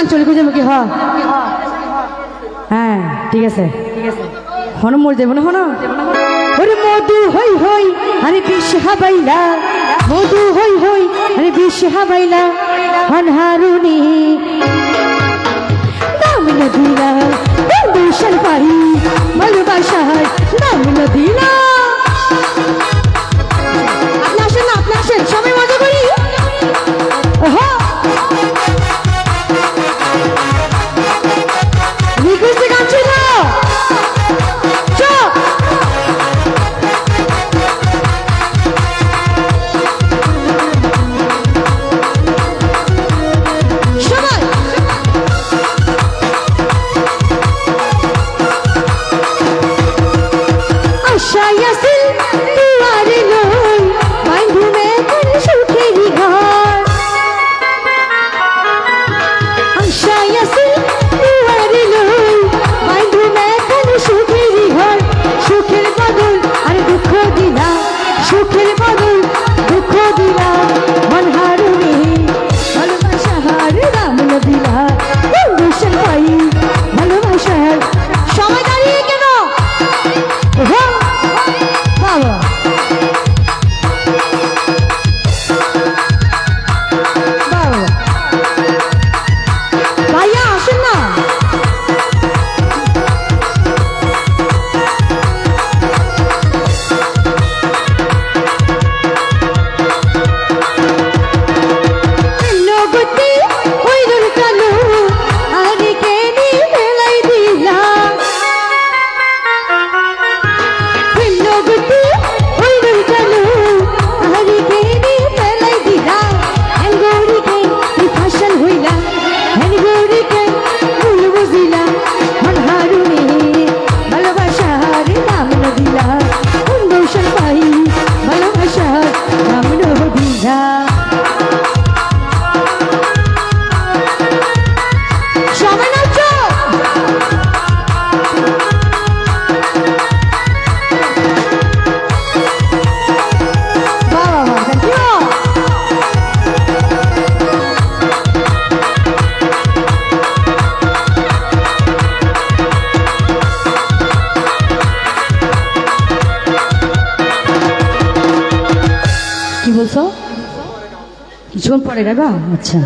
আঞ্চলিক মুখী, হ। হ্যাঁ ঠিক আছে। হন মর দেব না হন মধু হই হই, আরে বিশহা বাইলা। মধু হই হই, আরে বিশহা বাইলা। হন হারুনি। নাম নদীলা দুশন পাহি মলবাসায় নাম নদীলা। আশায় আসিল গান কিছুক্ষণ পরে গাইবা আচ্ছা।